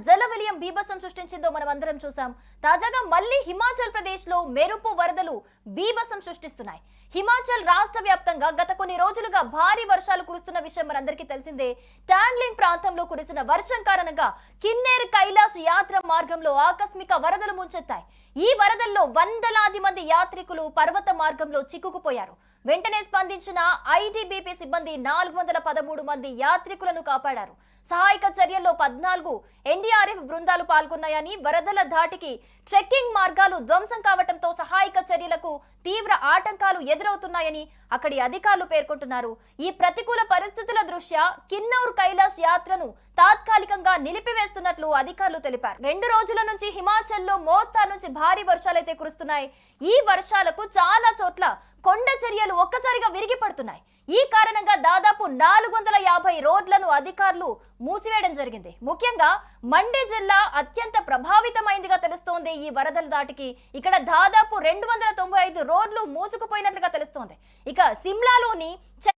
జల విలయం బీభత్సం సృష్టించిందో మనం అందరం చూసాం తాజాగా మళ్ళీ హిమాచల్ ప్రదేశ్లో మెరుపు వరదలు బీభసం సృష్టిస్తున్నాయి. హిమాచల్ రాష్ట్ర వ్యాప్తంగా గత కొన్ని రోజులుగా భారీ వర్షాలు కురుస్తున్న విషయం మనందరికీ తెలిసిందే. టాంగ్లింగ్ ప్రాంతంలో కురిసిన వర్షం కారణంగా కిన్నేర్ కైలాస్ యాత్ర మార్గంలో ఆకస్మిక వరదలు ముంచెత్తాయి. ఈ వరదల్లో వందలాది మంది యాత్రికులు పర్వత మార్గంలో చిక్కుకుపోయారు. వెంటనే స్పందించిన ఐటీబీపీ సిబ్బంది నాలుగు వందల పదమూడు మంది యాత్రికులను కాపాడారు. సహాయక చర్యల్లో పద్నాలుగు ఎన్డీఆర్ఎఫ్ బృందాలు పాల్గొన్నాయని వరదల ధాటికి ట్రెక్కింగ్ మార్గాలు ధ్వంసం కావడంతో సహాయక చర్యలకు తీవ్ర ఆటంకాలు ఎదురవుతున్నాయని అక్కడి అధికారులు పేర్కొంటున్నారు. ఈ ప్రతికూల పరిస్థితుల దృష్ట్యా కిన్నౌర్ కైలాష్ యాత్రను తాత్కాలికంగా నిలిపివేస్తున్నట్లు అధికారులు తెలిపారు. రెండు రోజుల నుంచి హిమాచల్లో మోస్తా నుంచి భారీ వర్షాలైతే కురుస్తున్నాయి. ఈ వర్షాలకు చాలా చోట్ల కొండ చర్యలు ఒక్కసారిగా విరిగి పడుతున్నాయి. ఈ కారణంగా దాదాపు నాలుగు వందల యాభై రోడ్లను అధికారులు మూసివేయడం జరిగింది. ముఖ్యంగా మండే జిల్లా అత్యంత ప్రభావితమైందిగా తెలుస్తోంది. ఈ వరదల దాటికి ఇక్కడ దాదాపు రెండు వందల తొంభై ఐదు రోడ్లు మూసుకుపోయినట్లుగా తెలుస్తోంది. ఇక సిమ్లాలోని చ-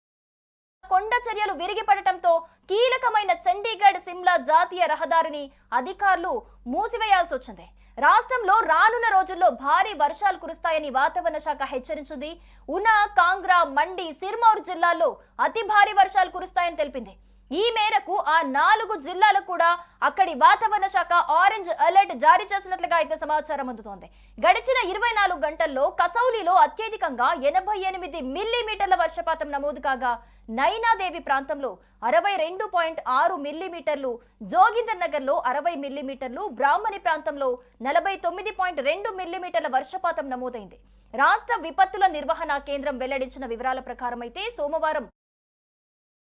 కొండ చర్యలు విరిగిపడటంతో కీలకమైన చండీగఢ్ సిమ్లా జాతీయ రహదారిని అధికారులు మూసివేయాల్సి వచ్చింది. రాష్ట్రంలో రానున్న రోజుల్లో భారీ వర్షాలు కురుస్తాయని వాతావరణ శాఖ హెచ్చరించింది. ఉనా కాంగ్రా మండి సిర్మౌర్ జిల్లాల్లో అతి భారీ వర్షాలు కురుస్తాయని తెలిపింది. ఈ మేరకు ఆ నాలుగు జిల్లాలకు కూడా అక్కడి వాతావరణ శాఖ ఆరెంజ్ అలర్ట్ జారీ చేసినట్లుగా అయితే సమాచారం అందుతోంది. గడిచిన ఇరవై నాలుగు గంటల్లో కసౌలీలో అత్యధికంగా ఎనభై ఎనిమిది మిల్లీమీటర్ల వర్షపాతం నమోదు కాగా నైనాదేవి ప్రాంతంలో అరవై రెండు పాయింట్ ఆరు మిల్లీమీటర్లు జోగిందర్ నగర్లో అరవై మిల్లీమీటర్లు బ్రాహ్మణి ప్రాంతంలో నలభై తొమ్మిది పాయింట్ రెండు మిల్లీమీటర్ల వర్షపాతం నమోదైంది. రాష్ట్ర విపత్తుల నిర్వహణ కేంద్రం వెల్లడించిన వివరాల ప్రకారం అయితే సోమవారం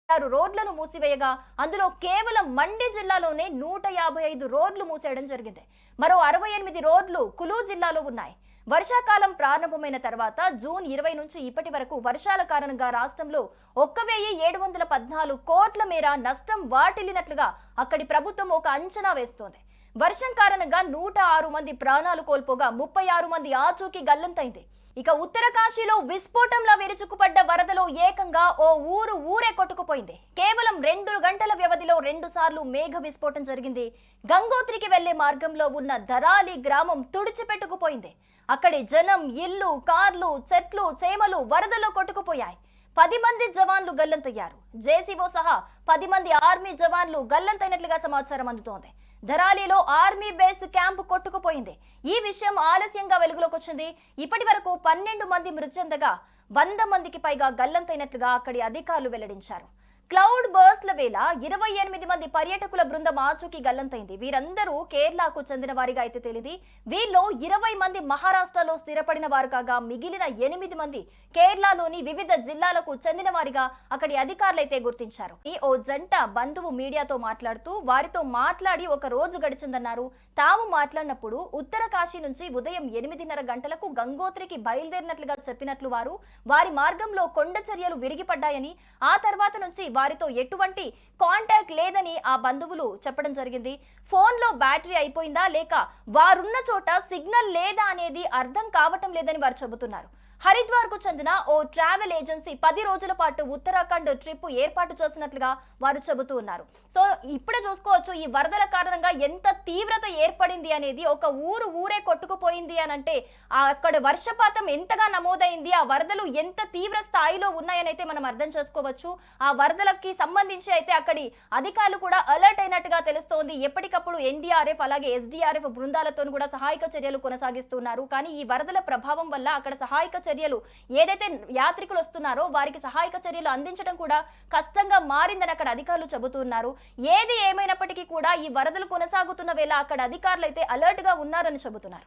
ఆరు రోడ్లను మూసివేయగా అందులో కేవలం మండి జిల్లాలోనే నూట యాభై ఐదు రోడ్లు మూసేయడం జరిగింది. మరో అరవై ఎనిమిది రోడ్లు కులు జిల్లాలో ఉన్నాయి. వర్షాకాలం ప్రారంభమైన తర్వాత జూన్ ఇరవై నుంచి ఇప్పటి వరకు వర్షాల కారణంగా రాష్ట్రంలో ఒక్క వెయ్యి ఏడు వందల పద్నాలుగు కోట్ల మేర నష్టం వాటిల్లినట్లుగా అక్కడి ప్రభుత్వం ఒక అంచనా వేస్తోంది. వర్షం కారణంగా నూట ఆరు మంది ప్రాణాలు కోల్పోగా ముప్పై ఆరు మంది ఆచూకీ గల్లంతైంది. ఇక ఉత్తర కాశీలో విస్ఫోటంలా విరుచుకుపడ్డ వరదలో ఏకంగా ఓ ఊరు ఊరే కొట్టుకుపోయింది. కేవలం రెండు గంటల వ్యవధిలో రెండు సార్లు మేఘ విస్ఫోటం జరిగింది. గంగోత్రికి వెళ్ళే మార్గంలో ఉన్న ధరాలి గ్రామం తుడిచిపెట్టుకుపోయింది. అక్కడి జనం ఇల్లు కార్లు చెట్లు చేమలు వరదలో కొట్టుకుపోయాయి. పది మంది జవాన్లు గల్లంతయ్యారు. జేసీఓ సహా పది మంది ఆర్మీ జవాన్లు గల్లంతైనట్లుగా సమాచారం అందుతోంది. ధరాలిలో ఆర్మీ బేస్ క్యాంపు కొట్టుకుపోయింది. ఈ విషయం ఆలస్యంగా వెలుగులోకి వచ్చింది ఇప్పటి వరకు పన్నెండు మంది మృతి చెందగా వంద మందికి పైగా గల్లంతైనట్లుగా అక్కడి అధికారులు వెల్లడించారు. క్లౌడ్ బర్స్ల వేళ ఇరవై ఎనిమిది మంది పర్యాటకుల బృందం ఆచూకీ గల్లంతైంది. వీరందరూ కేరళకు చెందిన వారిగా అయితే తేలింది. వీరిలో ఇరవై మంది మహారాష్ట్రలో స్థిరపడిన వారు కాగా మిగిలిన ఎనిమిది మంది కేరళలోని వివిధ జిల్లాలకు చెందిన వారిగా అక్కడి అధికారులు అయితే గుర్తించారు. ఈ ఓ జంట బంధువు మీడియాతో మాట్లాడుతూ వారితో మాట్లాడి ఒక రోజు గడిచిందన్నారు. తాము మాట్లాడినప్పుడు ఉత్తర కాశీ నుంచి ఉదయం ఎనిమిదిన్నర గంటలకు గంగోత్రికి బయలుదేరినట్లుగా చెప్పినట్లు వారు. వారి మార్గంలో కొండ చర్యలు విరిగిపడ్డాయని ఆ తర్వాత నుంచి వారితో ఎటువంటి కాంటాక్ట్ లేదని ఆ బంధువులు చెప్పడం జరిగింది. ఫోన్లో బ్యాటరీ అయిపోయిందా లేక వారున్న చోట సిగ్నల్ లేదా అనేది అర్థం కావటం లేదని వారు చెబుతున్నారు. హరిద్వార్కు చెందిన ఓ ట్రావెల్ ఏజెన్సీ పది రోజుల పాటు ఉత్తరాఖండ్ ట్రిప్ ఏర్పాటు చేసినట్లుగా వారు చెబుతూ ఉన్నారు. సో ఇప్పుడే చూసుకోవచ్చు ఈ వరదల కారణంగా ఎంత తీవ్రత ఏర్పడింది అనేది ఒక ఊరు ఊరే కొట్టుకుపోయింది అని అంటే అక్కడ వర్షపాతం ఎంతగా నమోదైంది ఆ వరదలు ఎంత తీవ్ర స్థాయిలో ఉన్నాయని అయితే మనం అర్థం చేసుకోవచ్చు. ఆ వరదలకి సంబంధించి అయితే అక్కడి అధికారులు కూడా అలర్ట్ అయినట్టుగా తెలుస్తోంది. ఎప్పటికప్పుడు ఎన్డీఆర్ఎఫ్ అలాగే ఎస్డీఆర్ఎఫ్ బృందాలతో కూడా సహాయక చర్యలు కొనసాగిస్తున్నారు. కానీ ఈ వరదల ప్రభావం వల్ల అక్కడ సహాయక చర్యలు ఏదైతే యాత్రికులు వస్తున్నారో వారికి సహాయక చర్యలు అందించడం కూడా కష్టంగా మారిందని అక్కడ అధికారులు చెబుతున్నారు ఏది ఏమైనప్పటికీ కూడా ఈ వరదలు కొనసాగుతున్న వేళ అక్కడ అధికారులు అయితే అలర్ట్గా ఉన్నారని చెబుతున్నారు.